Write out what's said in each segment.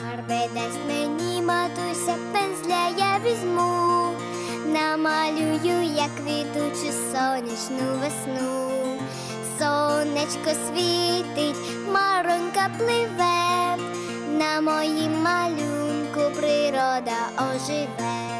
Фарби дасть мені матуся, пензля я візьму, намалюю, як квітучу сонячну весну. Сонечко світить, маронька пливе, на моїм малюнку природа оживе.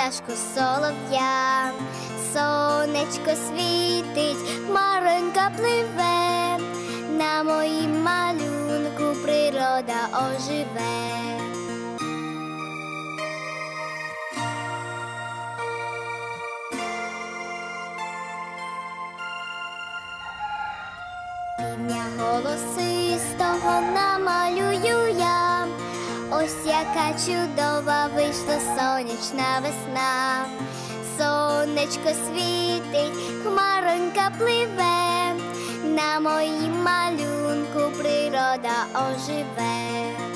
пташку солов'я. Сонечко світить, маронька пливе, на моїм малюнку природа оживе. Півня голосистого намалюю я, ось яка чудова вийшла сонячна весна. Сонечко світить, хмаронька пливе, на моїм малюнку природа оживе.